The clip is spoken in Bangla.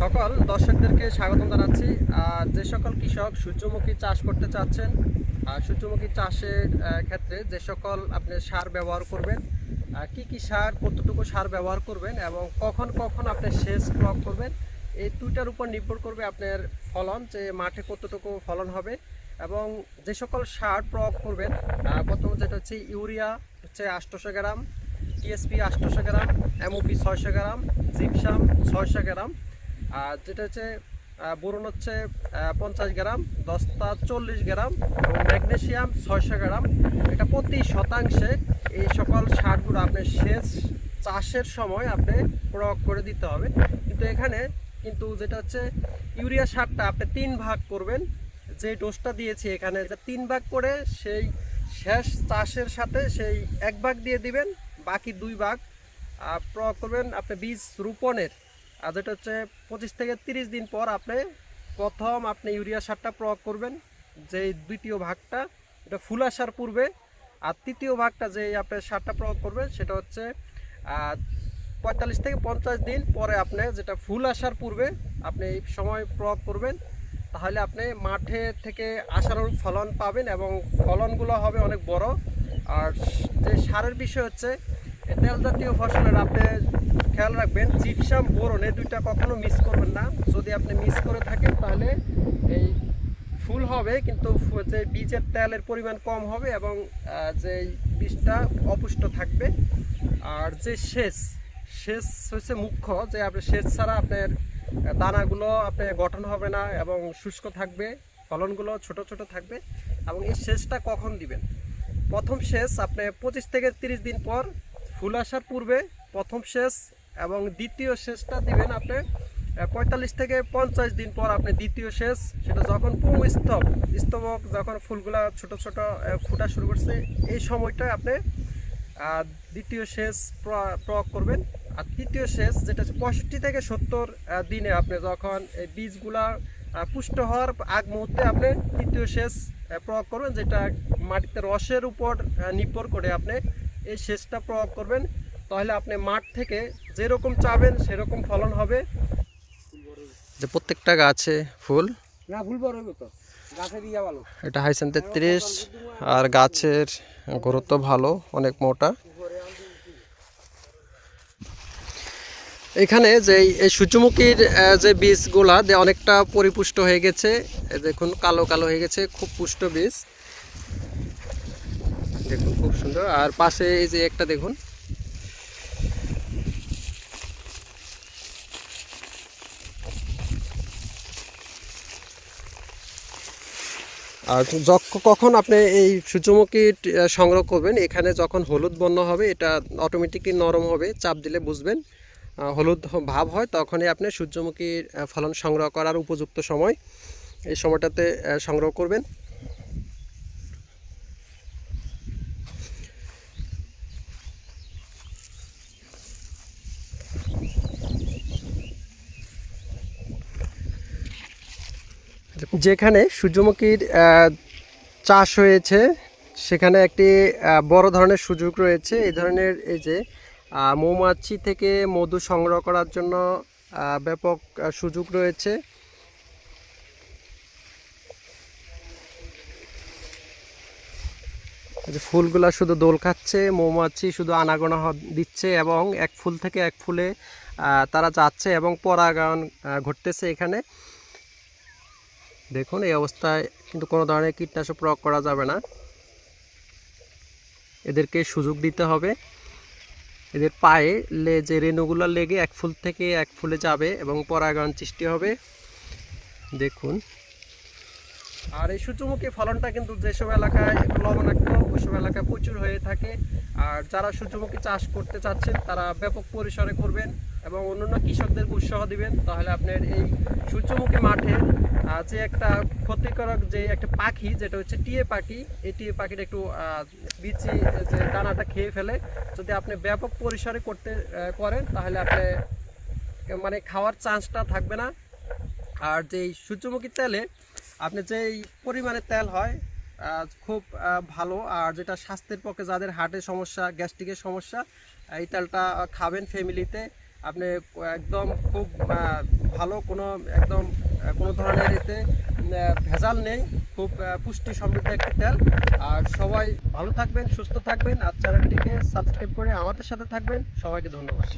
সকল দর্শকদেরকে স্বাগতম জানাচ্ছি। যে সকল কৃষক সূর্যমুখী চাষ করতে চাচ্ছেন সূর্যমুখী চাষের ক্ষেত্রে যে সকল আপনি সার ব্যবহার করবেন কি কি সার কতটুকু সার ব্যবহার করবেন এবং কখন কখন আপনি সেচ প্রয়োগ করবেন এই দুইটার উপর নির্ভর করবে আপনার ফলন যে মাঠে কতটুকু ফলন হবে এবং যে সকল সার প্রয়োগ করবেন আহ, প্রথম যেটা হচ্ছে ইউরিয়া হচ্ছে আটশোশো গ্রাম টিএসপি আটশোশো গ্রাম এমওপি ছয়শো গ্রাম জিপসাম ছয়শো গ্রাম আর যেটা হচ্ছে বোরন হচ্ছে পঞ্চাশ গ্রাম, দস্তা চল্লিশ গ্রাম এবং ম্যাগনেসিয়াম ছয়শো গ্রাম। এটা প্রতি শতাংশে এই সকল সারগুলো আপনি সেচ চাষের সময় আপনি প্রয়োগ করে দিতে হবে। কিন্তু এখানে কিন্তু যেটা হচ্ছে, ইউরিয়া সারটা আপনি তিন ভাগ করবেন। যে ডোজটা দিয়েছি এখানে, এটা তিন ভাগ করে সেই শেষ চাষের সাথে সেই এক ভাগ দিয়ে দিবেন, বাকি দুই ভাগ প্রয়োগ করবেন আপনি বীজ রোপণের। আর যেটা হচ্ছে পঁচিশ থেকে তিরিশ দিন পর আপনি প্রথম আপনি ইউরিয়া সারটা প্রয়োগ করবেন যে দ্বিতীয় ভাগটা, এটা ফুল আসার পূর্বে। আর তৃতীয় ভাগটা যে আপনি সারটা প্রয়োগ করবেন, সেটা হচ্ছে পঁয়তাল্লিশ থেকে পঞ্চাশ দিন পরে আপনি যেটা ফুল আসার পূর্বে আপনি এই সময় প্রয়োগ করবেন, তাহলে আপনি মাঠে থেকে আশানুরূপ ফলন পাবেন এবং ফলনগুলো হবে অনেক বড়। আর যে সারের বিষয় হচ্ছে তেল জাতীয় ফসলের আপনি রাখবেন। জিপসাম বোরন, এই দুইটা কখনো মিস করবেন না। যদি আপনি মিস করে থাকেন, তাহলে এই ফুল হবে, কিন্তু যে বীজের তেলের পরিমাণ কম হবে এবং যে বীজটা অপুষ্ট থাকবে। আর যে সেচ সেচ হচ্ছে মুখ্য, যে আপনি সেচ ছাড়া আপনার দানাগুলো আপনার গঠন হবে না এবং শুষ্ক থাকবে, ফলনগুলো ছোট ছোট থাকবে। এবং এই সেচটা কখন দিবেন? প্রথম সেচ আপনি পঁচিশ থেকে তিরিশ দিন পর, ফুল আসার পূর্বে প্রথম সেচ এবং দ্বিতীয় সেচটা দিবেন আপনি পঁয়তাল্লিশ থেকে পঞ্চাশ দিন পর আপনি দ্বিতীয় সেচ সেটা যখন পুং স্তব স্তবক যখন ফুলগুলা ছোট ছোট ফুটা শুরু করছে এই সময়টায় আপনি দ্বিতীয় প্র- প্রয়োগ করবেন। আর তৃতীয় সেচ যেটা হচ্ছে পঁয়ষট্টি থেকে সত্তর দিনে আপনি যখন এই বীজগুলা পুষ্ট হওয়ার আগ মুহূর্তে আপনি তৃতীয় আহ, প্রয়োগ করবেন যেটা মাটিতে রসের উপর নির্ভর করে আপনি এই সেচটা প্রয়োগ করবেন। তাহলে আপনি মাঠ থেকে যেরকম চাবেন সেরকম ফলন হবে। যে প্রত্যেকটা গাছে ফুল। না ভুল বড় হইব তো। গাছে দিয়া ভালো এটা হাইসেন তেত্রিশ আর গাছের গুরুত্ব ভালো অনেক মোটা। এখানে যে এই সূর্যমুখীর যে বীজগুলা যে অনেকটা পরিপুষ্ট হয়ে গেছে। দেখুন কালো কালো হয়ে গেছে খুব পুষ্ট বীজ। দেখুন খুব সুন্দর। আর পাশে এই যে একটা দেখুন আর কখন আপনি এই সূর্যমুখী সংগ্রহ করবেন? এখানে যখন হলুদ বন্য হবে, এটা অটোমেটিকলি নরম হবে, চাপ দিলে বুঝবেন। হলুদ ভাব হয়, তখনই আপনি সূর্যমুখীর ফলন সংগ্রহ করার উপযুক্ত সময়, এই সময়টাতে সংগ্রহ করবেন। যেখানে সূর্যমুখীর চাষ হয়েছে, সেখানে একটি বড় ধরনের সুযোগ রয়েছে। এই ধরনের এই যে মৌমাছি থেকে মধু সংগ্রহ করার জন্য ব্যাপক সুযোগ রয়েছে। যে ফুলগুলা শুধু দোল খাচ্ছে, মৌমাছি শুধু আনাগোনা দিচ্ছে এবং এক ফুল থেকে এক ফুলে তারা যাচ্ছে এবং পরাগায়ন ঘটতেছে এখানে। দেখুন, এই অবস্থায় কিন্তু কোনো ধরনের কীটনাশক প্রয়োগ করা যাবে না। এদেরকে সুযোগ দিতে হবে। এদের পায়ে লে, যে রেণুগুলো লেগে এক ফুল থেকে এক ফুলে যাবে এবং পরাগায়ন সৃষ্টি হবে। দেখুন। আর এই সূর্যমুখী ফলনটা কিন্তু যেসব এলাকায় লবণাক্ত ওইসব এলাকায় প্রচুর হয়ে থাকে। আর যারা সূর্যমুখী চাষ করতে চাচ্ছেন, তারা ব্যাপক পরিসরে করবেন এবং অন্যান্য কৃষকদেরকে উৎসাহ দিবেন। তাহলে আপনার এই সূর্যমুখী মাঠে যে একটা ক্ষতিকারক যে একটা পাখি, যেটা হচ্ছে টিয়ে পাখি, এই টিয়ে পাখিটা একটু বিচি, যে দানাটা খেয়ে ফেলে। যদি আপনি ব্যাপক পরিসরে করতে করেন, তাহলে আপনি মানে খাওয়ার চান্সটা থাকবে না। আর যেই সূর্যমুখী তেলে, আপনি যেই পরিমাণে তেল হয় খুব ভালো। আর যেটা স্বাস্থ্যের পক্ষে যাদের হার্টের সমস্যা, গ্যাস্ট্রিকের সমস্যা, এই তেলটা খাবেন ফ্যামিলিতে। আপনি একদম খুব ভালো কোনো, একদম কোনো ধরনের এতে ভেজাল নেই। খুব পুষ্টি সমৃদ্ধ একটি তেল। আর সবাই ভালো থাকবেন, সুস্থ থাকবেন। আর চ্যানেলটিকে সাবস্ক্রাইব করে আমাদের সাথে থাকবেন। সবাইকে ধন্যবাদ।